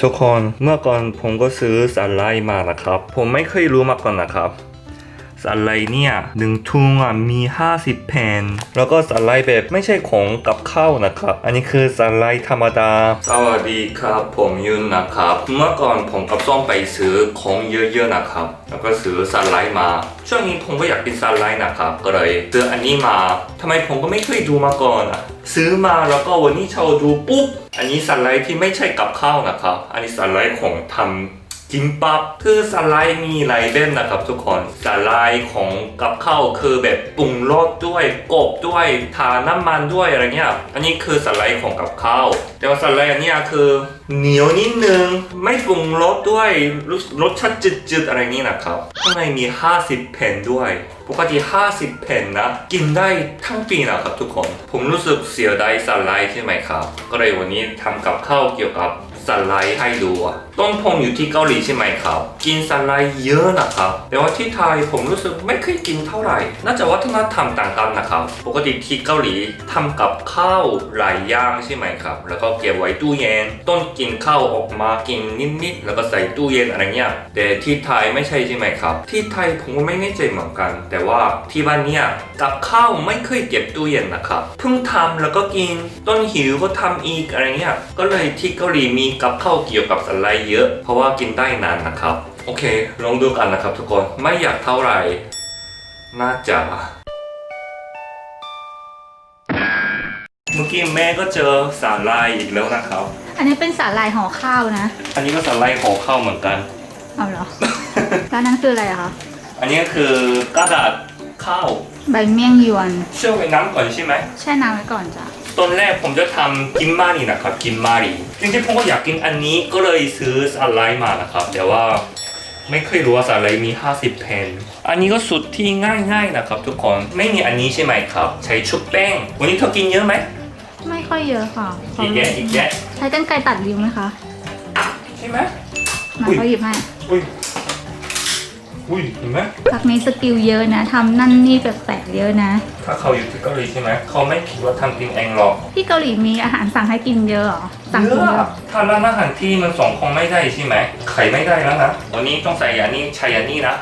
ทุกคนเมื่อก่อนผมก็ซื้อสาลายมานะครับ ผมไม่เคยรู้มาก่อนนะครับ สาลายเนี่ยหนึ่งถุงอะมี 50 แผ่น แล้วก็สาลายแบบไม่ใช่ของกับข้าวนะครับ อันนี้คือสาลายธรรมดา สวัสดีครับ ผมยุนนะครับ เมื่อก่อนผมกับส้มไปซื้อของเยอะๆนะครับ แล้วก็ซื้อสาลายมา ช่วงนี้ผมก็อยากกินสาลายนะครับ ก็เลยซื้ออันนี้มาทำไมผมก็ไม่เคยดูมาก่อนอะ ซื้อมาแล้วก็วันนี้ชาวดูปุ๊บ อันนี้สไลด์ที่ไม่ใช่กับข้าวนะครับ อันนี้สไลด์ของทำ กิมปับคือสไลด์มีหลายแบบนะครับทุกคนสไลด์ของกับข้าวคือแบบปรุงรสด้วยกบด้วยทาน้ำมันด้วยอะไรเงี้ยอันนี้คือสไลด์ของกับข้าวแต่ว่าสไลด์อันนี้คือเหนียวนิดนึงไม่ปรุงรสด้วยรสรสชาติจืดๆอะไรนี้นะครับข้างในมี 50 แผ่นด้วยปกติ 50 แผ่นนะกินได้ทั้งปีนะครับทุกคน ผมรู้สึกเสียดายสไลด์ใช่ไหมครับ ก็เลยวันนี้ทำกับข้าวเกี่ยวกับ สไลด์ให้ดูอะต้นผมอยู่ที่เกาหลีใช่ไหมครับ กินสไลด์เยอะนะครับ แต่ว่าที่ไทยผมรู้สึกไม่เคยกินเท่าไหร่ น่าจะวัฒนธรรมต่างกันนะครับ ปกติที่เกาหลีทำกับข้าวหลายอย่างใช่ไหมครับ แล้วก็เก็บไว้ตู้เย็น ต้นกินข้าวออกมากินนิดๆ แล้วก็ใส่ตู้เย็นอะไรเงี้ย แต่ที่ไทยไม่ใช่ใช่ไหมครับ ที่ไทยผมก็ไม่แน่ใจเหมือนกัน แต่ว่าที่บ้านเนี่ยกับข้าวไม่เคยเก็บตู้เย็นนะครับ เพิ่งทำแล้วก็กิน ต้นหิวก็ทำอีกอะไรเงี้ย ก็เลยที่เกาหลีมีกับข้าวเกี่ยวกับสไลด์เยอะ เพราะว่ากินได้นานนะครับ โอเค ลองดูกันนะครับทุกคนไม่อยากเท่าไหร่ น่าจะเมื่อกี้แม่ก็เจอสาลายอีกแล้วนะครับ อันนี้เป็นสาหร่ายห่อข้าวนะ อันนี้ก็สาลายห่อข้าวเหมือนกัน เอาเหรอ แล้วนั้นคืออะไรอะคะอันนี้ก็คือกระดาษข้าว ใบเมี่ยงยวนเชื่อไว้น้ำก่อนใช่ไหม แช่น้ำไว้ก่อนจ้ะ ตอนแรกผมจะทำกิมมารีนะครับกิมมารีจริงๆผมก็อยากกินอันนี้ก็เลยซื้อสไลด์มานะครับ แต่ว่าไม่เคยรู้ว่าสไลด์มี 50 แผ่น อันนี้ก็สุดที่ง่ายๆนะครับ ทุกคน ไม่มีอันนี้ใช่ไหมครับ ใช้ชุบแป้ง วันนี้เธอกินเยอะไหม ไม่ค่อยเยอะค่ะขอีกแยะอีกแยะใช้กันไกรตัดริ้วไหมคะ ใช่ไหมมาอุ๊ยเขาหยิบให้ อุ้ย อุ้ยเห็นไหมพักนี้สกิลเยอะนะทำนั่นนี่แปลกๆเยอะนะ ถ้าเขาอยู่ที่เกาหลีใช่ไหมเขาไม่คิดว่าทำกินเองหรอกที่เกาหลีมีอาหารสั่งให้กินเยอะเหรอสั่งเยกินเยอะอะ ถ้าร้านอาหารที่มันส่งของไม่ได้ใช่ไหมไข่ไม่ได้แล้วนะวันนี้ต้องใส่อันนี้ใช้อันนี้นะ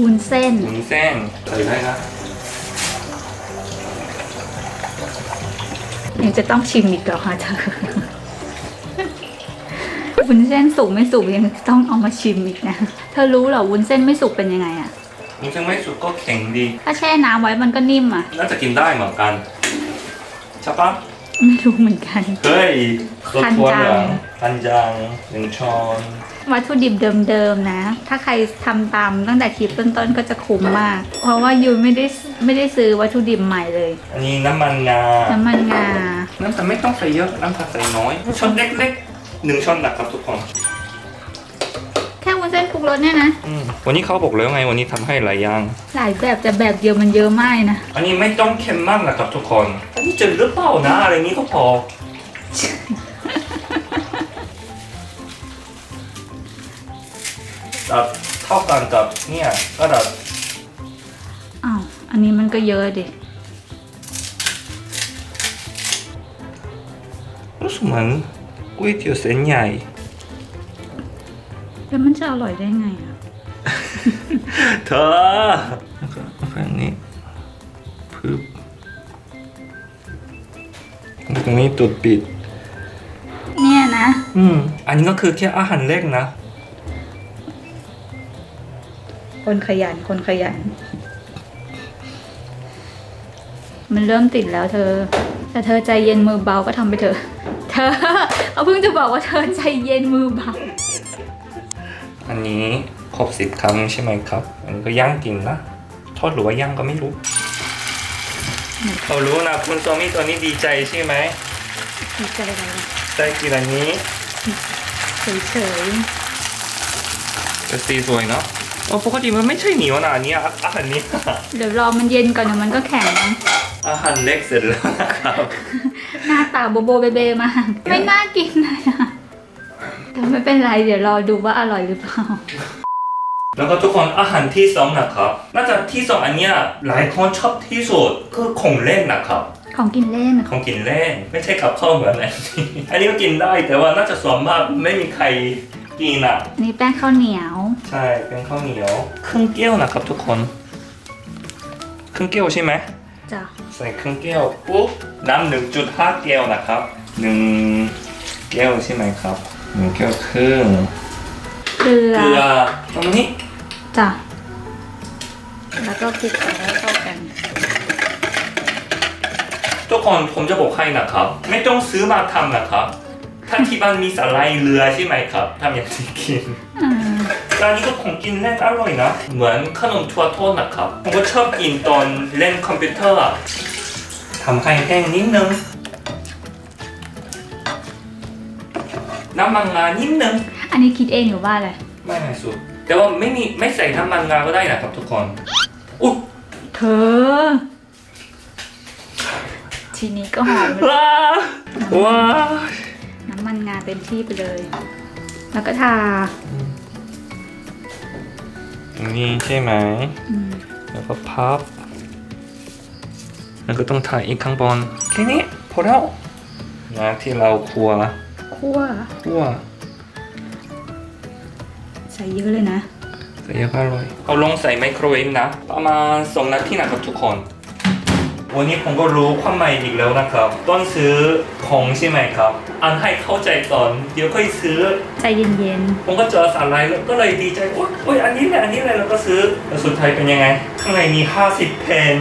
วุ้นเส้นหมุนเส้นใส่ได้นะยังจะต้องชิมอีกเหรอคะเธอ วุ้นเส้นสุกไม่สุกยังต้องเอามาชิมอีกนะ เธอรู้เหรอวุ้นเส้นไม่สุกเป็นยังไงอะมันจะไม่สุกก็แข็งดี ถ้าแช่น้ำไว้มันก็นิ่มอะน่าจะกินได้เหมือนกันใช่ปะไม่รู้เหมือนกัน เฮ้ยคันจังเหรอคันจังหนึ่งช้อนวัตถุดิบเดิมๆนะ ถ้าใครทำตามตั้งแต่คลิปต้นๆก็จะคุ้มมาก เพราะว่ายูไม่ได้ไม่ได้ซื้อวัตถุดิบใหม่เลย อันนี้น้ำมันงา น้ำมันงาน้ำตาลไม่ต้องใส่เยอะ น้ำตาลใส่น้อยช้อนเล็กๆ หนึ่งช้อนนะครับทุกคนแค่วุ้นเส้นปรุงรสเนี่ยนะ อืมวันนี้เขาบอกแล้วไงวันนี้ทำให้หลายอย่าง หลายแบบแต่แบบเดียวมันเยอะมากนะ อันนี้ไม่ต้องเค็มมากนะครับทุกคน อันนี้จะหรือเปล่านะ อะไรนี้ก็พอตัดเท่ากันกับเนี่ยก็ดัดอ้าว อันนี้มันก็เยอะดิรู้สึกเหมือน ก๋วยเตี๋ยวเส้นใหญ่แล้วมันจะอร่อยได้ไงอะเธอแล้วก็แบบนี้พึบตรงนี้ตุดปิด เนี่ยนะ อืม อันนี้ก็คือแค่อาหารเล็กนะ คนขยันคนขยัน มันเริ่มติดแล้วเธอ แต่เธอใจเย็นมือเบาก็ทำไปเถอะ เธอเขาเพิ่งจะบอกว่าเธอใจเย็นมือเบาอันนี้ครบสิบครั้งใช่ไหมครับ อันนี้ก็ย่างกินนะ ทอดหรือว่าย่างก็ไม่รู้ เขารู้นะคุณโซมี่ตัวนี้ดีใจใช่ไหมดีใจอะไรวะได้กินอันนี้เฉยจะสีสวยเนาะโอ้ปกติมันไม่ใช่เหนียวนะอันเนี้ยอาหารนี้ๆเดี๋ยวรอมันเย็นก่อนเดี๋ยวมันก็แข็งนะ อาหารเล็กเสร็จแล้วนะครับ หน้าตาโบโบเบเบมากไม่น่ากินเลยอะแต่ไม่เป็นไรเดี๋ยวรอดูว่าอร่อยหรือเปล่า แล้วก็ทุกคนอาหารที่สองนะครับ น่าจะที่สองอันเนี้ยหลายคนชอบที่สุดคือของเล่นนะครับ ของกินเล่น ของกินเล่นไม่ใช่กับข้าวเหมือนอันนี้อันนี้ก็กินได้แต่ว่าน่าจะส่วนมากไม่มีใครกินอะอันนี้แป้งข้าวเหนียว ใช่เป็นข้าวเหนียวครึ่งแก้วนะครับทุกคน ครึ่งแก้วใช่ไหม จ้ะใส่ครึ่งแก้วปุ๊บน้ำหนึ่งจุดห้าแก้วนะครับหนึ่งแก้วใช่ไหมครับหนึ่งแก้วครึ่งเกลือเกลือตรงนี้จ้ะแล้วก็คลุกเคล้าให้เข้ากัน ทุกคนผมจะบอกให้นะครับ ไม่ต้องซื้อมาทำนะครับ ถ้าที่บ้านมีสไลด์เรือใช่ไหมครับทำอย่างที่กินอ่า ร้านนี้ก็ของกินเล่นอร่อยนะ เหมือนขนมถั่วทอดนะครับ ผมก็ชอบกินตอนเล่นคอมพิวเตอร์อะทำให้แห้งนิดนึง น้ำมันงานิดนึง อันนี้คิดเองหรือว่าอะไร ไม่ไม่สุด แต่ว่าไม่มีไม่ใส่น้ำมันงาก็ได้นะครับทุกคนอุ๊ยเธอ ทีนี้ก็หอมเลยว้าว้าน้ำมันงาเต็มที่ไปเลย แล้วก็ทาอย่าง นี้ใช่ไหมอืมแล้วก็พับ แล้วก็ต้องถ่ายอีกข้างบนแค่นี้พอแล้วนะที่เราคั่วคั่วคั่วใส่เยอะเลยนะ ใส่เยอะก็อร่อยเอาลงใส่ไมโครเวฟนะ ประมาณสองนาทีนะครับทุกคน วันนี้ผมก็รู้ความหมายอีกแล้วนะครับ ต้นซื้อของใช่ไหมครับ อันให้เข้าใจก่อน เดี๋ยวค่อยซื้อ ใจเย็นผมก็เจอสารอะไรแล้วก็เลยดีใจโอ๊ยโอ๊ยอันนี้แหละอันนี้แหละแล้วก็ซื้อแต่สุดท้ายเป็นยังไง ข้างในมี 50เพน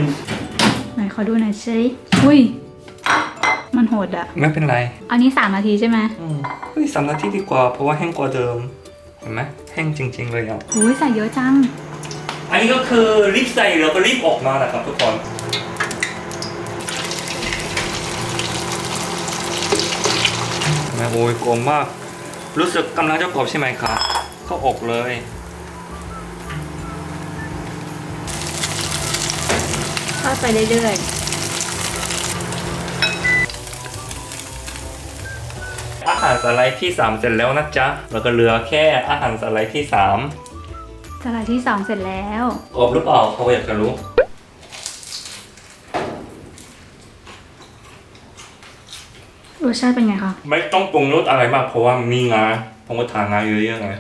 ๆ ไหนขอดูหน่อยสิอุ้ย มันโหดอะไม่เป็นไรอันนี้สามนาทีใช่ไหมอืมเฮ้ยสามนาทีดีกว่าเพราะว่าแห้งกว่าเดิม เห็นไหมแห้งจริง ๆ เลยอะ อุ้ยใส่เยอะจัง อันนี้ก็คือรีบใส่แล้วก็รีบออกมานะครับทุกคน ม่โอ้ยกลมมาก รู้สึกกำลังจะกรอบใช่ไหมครับก็ออกเลย ทอดไปเรื่อยอาหารสไลด์ที่ 3 เสร็จแล้วนะจ๊ะ แล้วก็เหลือแค่อาหารสไลด์ที่ 3 ๆสลัดที่สองเสร็จแล้ว กรอบหรือเปล่าเขาอยากจะรู้ สชาติเป็นไงคะ ไม่ต้องปรุงรสอะไรมาก เพราะว่ามีงาผมก็ทานงาเยอะๆไง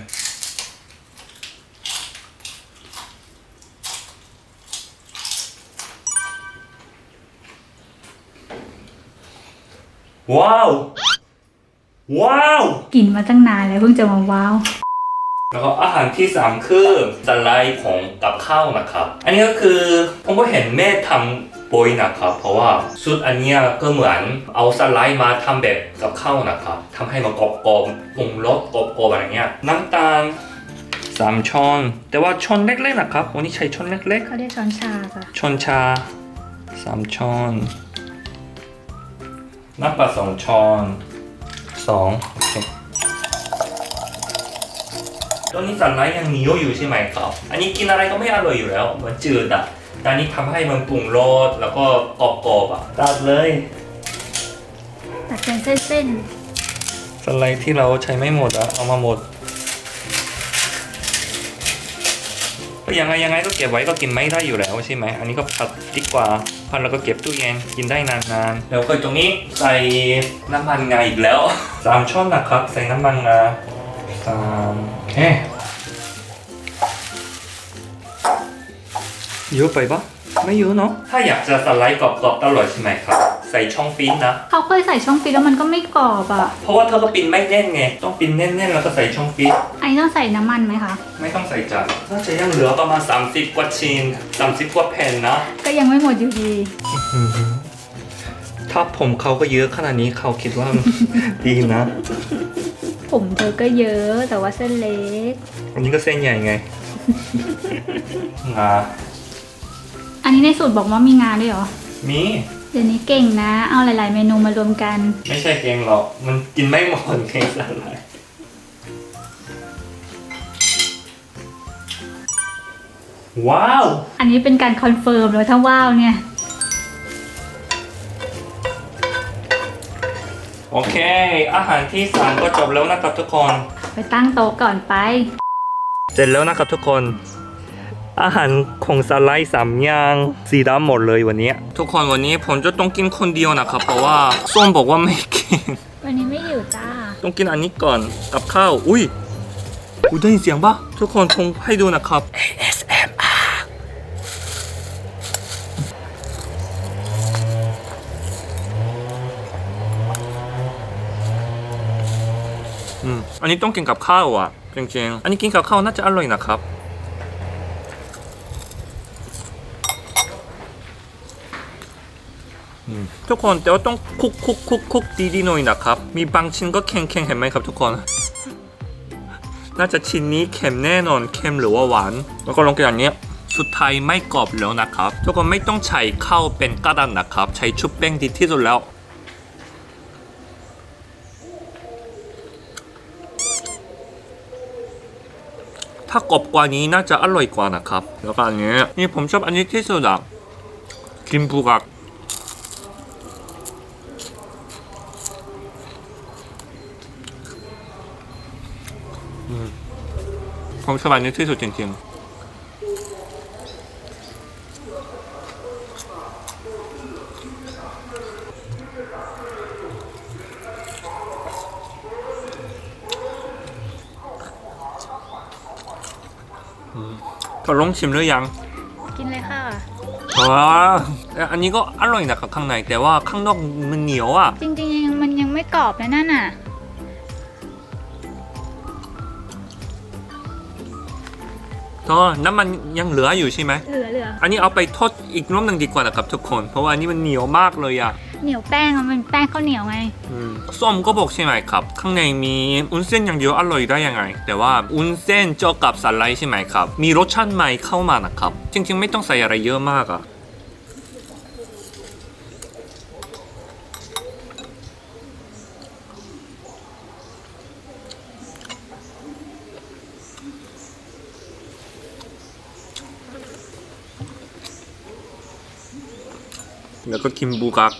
ว้าว ว้าว กินมาตั้งนานแล้วเพิ่งจะมาว้าว แล้วก็อาหารที่3คือสไลด์ของกับข้าวนะครับ อันนี้ก็คือผมก็เห็นแม่ทำ บ่อยนะครับเพราะว่าชุดอันเนี้ยก็เหมือนเอาสไลด์มาทำแบบกับข้าวนะครับทำให้มันกรอบๆปรุงรสกรอบๆอะไรเงี้ยน้ำตาลสามช้อน แต่ว่าช้อนเล็กๆนะครับ วันนี้ใช้ช้อนเล็กเขาเรียกช้อนชาค่ะๆช้อนชาสามช้อนน้ำปลาสองช้อนสองโอเคตอนนี้สันไลด์ยังเหนียวอยู่ใช่ไหมครับ อันนี้กินอะไรก็ไม่อร่อยอยู่แล้วมันจืดอะ แต่อันนี้ทำให้มันปรุงรสแล้วก็กรอบๆอะตัดเลย ตัดเป็นเส้นสันไลด์ที่เราใช้ไม่หมดอะเอามาหมดก็ยังไงยังไงก็เก็บไว้ก็กินไม่ได้อยู่แล้วใช่ไหมอันนี้ก็ผัดดีกว่าผัดแล้วก็เก็บตู้เย็นกินได้นานๆแล้วก็ตรงนี้ใส่น้ำมันงาอีกแล้ว สามช้อนนะครับ ใส่น้ำมันงาสามเอ๊ะ เยอะไปปะไม่เยอะเนาะถ้าอยากจะสไลด์กรอบๆตลอดใช่ไหมครับ ใส่ช่องฟิตนะๆเขาเคยใส่ช่องฟิตแล้วมันก็ไม่กรอบอะ เพราะว่าเธอก็ปิ้นไม่แน่นไง ต้องปิ้นแน่นๆแล้วก็ใส่ช่องฟิตอันนี้ต้องใส่น้ำมันไหมคะ ไม่ต้องใส่จานน่าจะยังเหลือประมาณ 30 กว่าชิ้น30 กว่าแผ่นนะ ก็ยังไม่หมดอยู่ดี ถ้าผมเขาก็เยอะขนาดนี้เขาคิดว่า ดีนะ ผมเธอก็เยอะแต่ว่าเส้นเล็กอันนี้ก็เส้นใหญ่ไงงาอั นนี้ในสูตรบอกว่ามีงาด้วยเหรอ มี เดี๋ยวนี้เก่งนะ เอาหลาย ๆ เมนูมารวมกัน ไม่ใช่เกงหรอก มันกินไม่หมดเกงสาหร่ายว้าว อันนี้เป็นการคอนเฟิร์มเลยถ้าว้าวเนี่ย โอเค อาหารที่สามก็จบแล้วนะครับทุกคน ไปตั้งโต๊ะก่อนไป เสร็จแล้วนะครับทุกคน อาหารของสไลด์สามอย่างสีดำหมดเลยวันนี้ ทุกคนวันนี้ผมจะต้องกินคนเดียวนะครับ เพราะว่าส้มบอกว่าไม่กิน วันนี้ไม่หิวจ้า ต้องกินอันนี้ก่อนกับข้าว อุ้ยอุ้ยได้ยินเสียงปะทุกคนคงให้ดูนะครับ ASMR อืมอันนี้ต้องกินกับข้าวอะจริงๆ อันนี้กินกับข้าวน่าจะอร่อยนะครับ ทุกคนแต่ว่าต้องคุกคุกคุกคุกดีๆหน่อยนะครับ มีบางชิ้นก็แข็งๆเห็นไหมครับทุกคน น่าจะชิ้นนี้เค็มแน่นอนเค็มหรือว่าหวาน แล้วก็ลงกินอันเนี้ยสุดท้ายไม่กรอบแล้วนะครับ ทุกคนไม่ต้องใช้ข้าวเป็นกระดานนะครับ ใช้ชุบแป้งดีที่สุดแล้วถ้ากรอบกว่านี้น่าจะอร่อยกว่านะครับ แล้วก็อันนี้นี่ผมชอบอันนี้ที่สุดอะกิมบูกัก ผมชอบอันนี้ที่สุดจริงๆพอลองชิมหรือยัง กินเลยค่ะว้าอันนี้ก็อร่อยนะครับข้างในแต่ว่าข้างนอกมันเหนียวอะ จริงๆยังมันยังไม่กรอบนะนั่นน่ะ ก็น้ำมันยังเหลืออยู่ใช่ไหม เหลือเหลืออันนี้เอาไปทอดอีกรอบหนึ่งดีกว่านะครับทุกคน เพราะว่าอันนี้มันเหนียวมากเลยอะเหนียวแป้งอะมันแป้งข้าวเหนียวไง อืมส้มก็บอกใช่ไหมครับ ข้างในมีอุ้นเส้นอย่างเดียวอร่อยได้ยังไง แต่ว่าอุ้นเส้นเจาะกับสไลด์ใช่ไหมครับ มีรสชาติใหม่เข้ามานะครับ จริง ๆ ไม่ต้องใส่อะไรเยอะมากอะ แล้วก็คิมบูกัก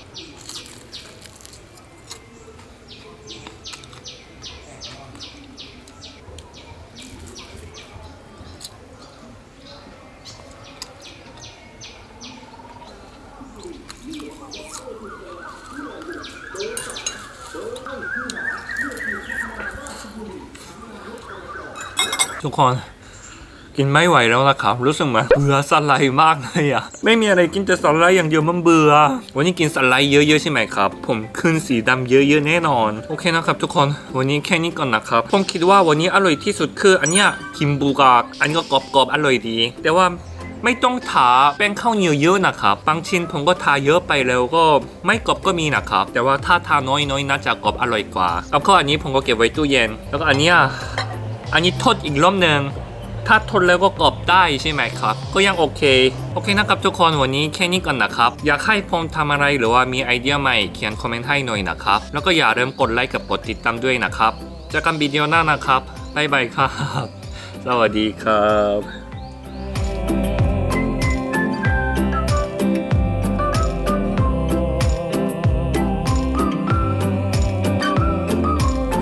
ทุกคน กินไม่ไหวแล้วนะครับ รู้สึกเหมือนเบื่อสไลด์มากเลยอะไม่มีอะไรกินแต่สไลด์อย่างเดียวมันเบื่อ วันนี้กินสไลด์เยอะๆใช่ไหมครับ ผมขึ้นสีดำเยอะๆแน่นอน โอเคนะครับทุกคน วันนี้แค่นี้ก่อนนะครับ ผมคิดว่าวันนี้อร่อยที่สุดคืออันเนี้ยคิมบูกากอันนี้ก็กรอบๆอร่อยดี แต่ว่าไม่ต้องทาแป้งข้าวเหนียวเยอะนะครับบางชิ้นผมก็ทาเยอะไปแล้วก็ไม่กรอบก็มีนะครับ แต่ว่าถ้าทาน้อยๆน่าจะกรอบอร่อยกว่าแล้วก็อันนี้ผมก็เก็บไว้ตู้เย็น แล้วก็อันเนี้ยอันนี้ทอดอีกรอบหนึ่ง ถ้าทนแล้วก็กรอบได้ใช่ไหมครับ ก็ยังโอเค โอเคนะครับทุกคนวันนี้แค่นี้ก่อนนะครับ อยากให้ผมทำอะไรหรือว่ามีไอเดียใหม่เขียนคอมเมนต์ให้หน่อยนะครับ แล้วก็อย่าลืมกดไลค์กับกดติดตามด้วยนะครับเจอกันวิดีโอหน้านะครับบ๊ายบายครับ สวัสดีครับ